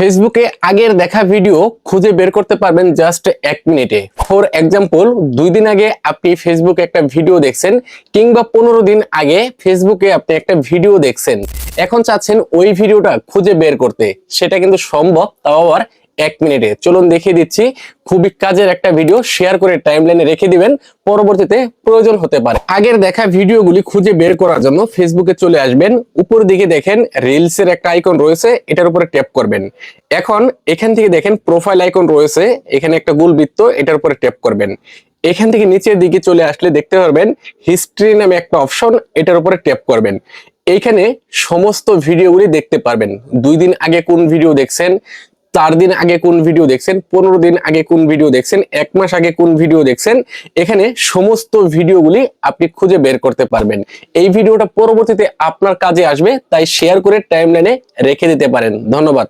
ফেসবুকে আগের দেখা ভিডিও খুঁজে বের করতে পারবেন জাস্ট এক মিনিটে। ফর এক্সাম্পল দুই দিন আগে আপনি ফেসবুকে একটা ভিডিও দেখছেন, কিংবা পনেরো দিন আগে ফেসবুকে আপনি একটা ভিডিও দেখছেন। এখন চাচ্ছেন ওই ভিডিওটা খুঁজে বের করতে। সেটা কিন্তু সম্ভব, তাও আবার এক মিনিটে। চলুন দেখিয়ে দিচ্ছি, খুবই কাজের একটা ভিডিও শেয়ার করে টাইমলাইনে রেখে দিবেন, পরবর্তীতে প্রয়োজন হতে পারে। আগের দেখা ভিডিওগুলি খুঁজে বের করার জন্য ফেসবুকে চলে আসবেন, উপর দিকে দেখেন রিলস এর একটা আইকন রয়েছে, এটার উপরে ট্যাপ করবেন। এখন এখান থেকে দেখেন প্রোফাইল আইকন রয়েছে, এখানে একটা গোল বৃত্ত এটার উপরে ট্যাপ করবেন। এখান থেকে নিচের দিকে চলে আসলে দেখতে পারবেন হিস্ট্রি নামে একটা অপশন এটার উপরে ট্যাপ করবেন। এইখানে সমস্ত ভিডিওগুলি দেখতে পারবেন। দুই দিন আগে কোন ভিডিও দেখছেন চার দিন আগে কোন ভিডিও দেখছেন, পনেরো দিন আগে কোন ভিডিও দেখছেন, এক মাস আগে কোন ভিডিও দেখছেন, এখানে সমস্ত ভিডিওগুলি আপনি খুঁজে বের করতে পারবেন। এই ভিডিওটা পরবর্তীতে আপনার কাজে আসবে, তাই শেয়ার করে টাইমলাইনে রেখে দিতে পারেন। ধন্যবাদ।